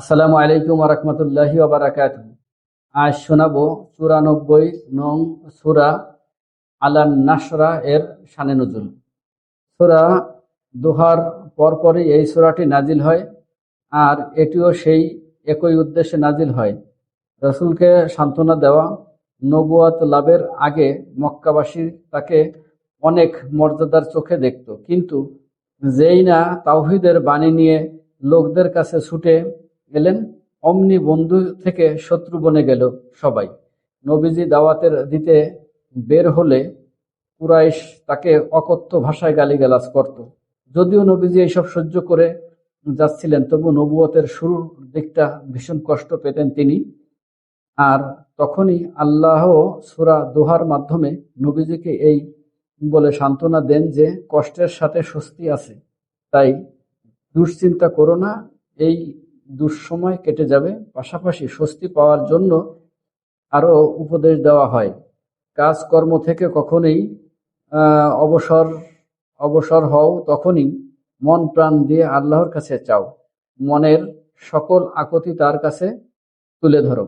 আসসালামু আলাইকুম রহমতুল্লাহি ওবরাকাত আজ শোনাবো চুরানব্বই নং সুরা আলান নাসরা এর সানে নজুল। সুরা দোহার পরপরই এই সুরাটি নাজিল হয় আর এটিও সেই একই উদ্দেশ্যে নাজিল হয়। রসুলকে সান্ত্বনা দেওয়া নবুয়াত লাভের আগে মক্কাবাসী তাকে অনেক মর্যাদার চোখে দেখত। কিন্তু যেই না তাওহিদের বাণী নিয়ে লোকদের কাছে ছুটে গেলেন, অমনি বন্ধু থেকে শত্রু বনে গেল সবাই। নবীজি দাওয়াতের দিতে বের হলে কুরাইশ তাকে অকথ্য ভাষায় গালিগালাজ করত। যদিও নবীজি এইসব সহ্য করে যাচ্ছিলেন, তবু নবুয়তের শুরুর দিকটা ভীষণ কষ্ট পেতেন তিনি। আর তখনই আল্লাহ সুরা দোহার মাধ্যমে নবীজিকে এই বলে সান্ত্বনা দেন যে, কষ্টের সাথে স্বস্তি আছে, তাই দুশ্চিন্তা করো না, এই দুঃসময় কেটে যাবে। পাশাপাশি স্বস্তি পাওয়ার জন্য আরও উপদেশ দেওয়া হয়। কাজকর্ম থেকে কখনোই অবসর অবসর হও তখনই মন প্রাণ দিয়ে আল্লাহর কাছে চাও। মনের সকল আকতি তার কাছে তুলে ধরো।